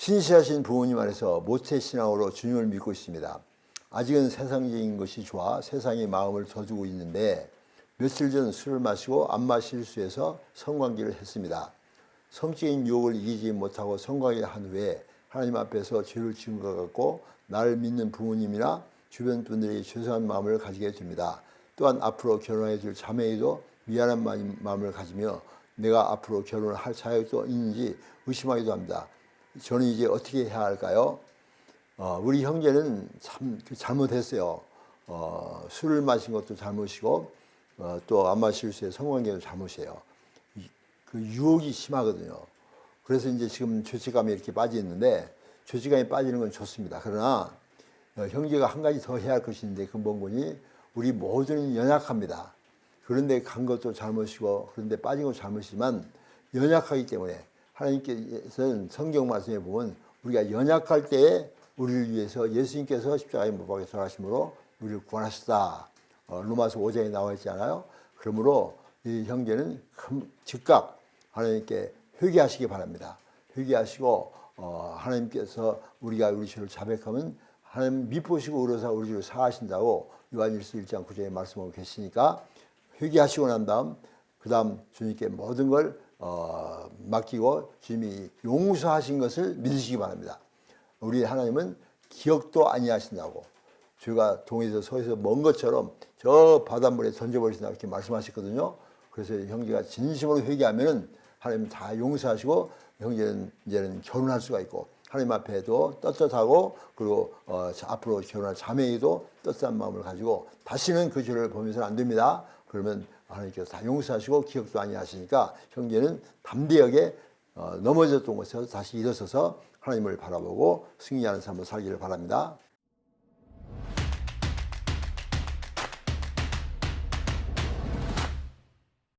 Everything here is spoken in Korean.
신실하신 부모님 안에서 모태신앙으로 주님을 믿고 있습니다. 아직은 세상적인 것이 좋아 세상의 마음을 져주고 있는데 며칠 전 술을 마시고 안마 실수해서 성관계를 했습니다. 성적인 유혹을 이기지 못하고 성관계를 한 후에 하나님 앞에서 죄를 지은 것 같고 나를 믿는 부모님이나 주변 분들에게 죄송한 마음을 가지게 됩니다. 또한 앞으로 결혼해 줄 자매에도 미안한 마음- 마음을 가지며 내가 앞으로 결혼을 할 자격도 있는지 의심하기도 합니다. 저는 이제 어떻게 해야 할까요? 어, 우리 형제는 참 잘못했어요. 어, 술을 마신 것도 잘못이고 어, 또 안마 실수에 성관계도 잘못이에요. 이- 그 유혹이 심하거든요. 그래서 이제 지금 죄책감에 이렇게 빠져 있는데 죄책감에 빠지는 건 좋습니다. 그러나 어, 형제가 한 가지 더 해야 할 있는데 그 뭔거니 우리 모두는 연약합니다. 그런데 간 것도 잘못이고 그런데 빠진 것도 잘못이지만 연약하기 때문에 하나님께서는 성경 말씀에 보면 우리가 연약할 때에 우리를 위해서 예수님께서 십자가에 못 박혀 돌아가심으로 우리를 구원하셨다. 어, 로마서 5장에 나와 있잖아요. 그러므로 이 형제는 금- 즉각 하나님께 회개하시기 바랍니다. 회개하시고 어, 하나님께서 우리가 우리 죄를 자백하면 하나님 미보시고 의로사 우리 죄를 사하신다고 요한일서 1장 9절에 말씀하고 계시니까 회개하시고 난 다음 그 다음 주님께 모든 걸 어, 맡기고 주님이 용서하신 것을 믿으시기 바랍니다. 우리 하나님은 기억도 아니하신다고 죄가 동에서 서에서 먼 것처럼 저 바닷물에 던져버리신다고 이렇게 말씀하셨거든요. 그래서 형제가 진심으로 회개하면은 하나님 다 용서하시고 형제는 이제는 결혼할 수가 있고 하나님 앞에도 떳떳하고 그리고 어, 자- 앞으로 결혼할 자매에도 떳떳한 마음을 가지고 다시는 그 죄를 범해서는 안 됩니다. 그러면 하나님께서 다 용서하시고 기억도 아니하시니까 형제는 담대하게 어, 넘어졌던 곳에서 다시 일어서서 하나님을 바라보고 승리하는 삶을 살기를 바랍니다.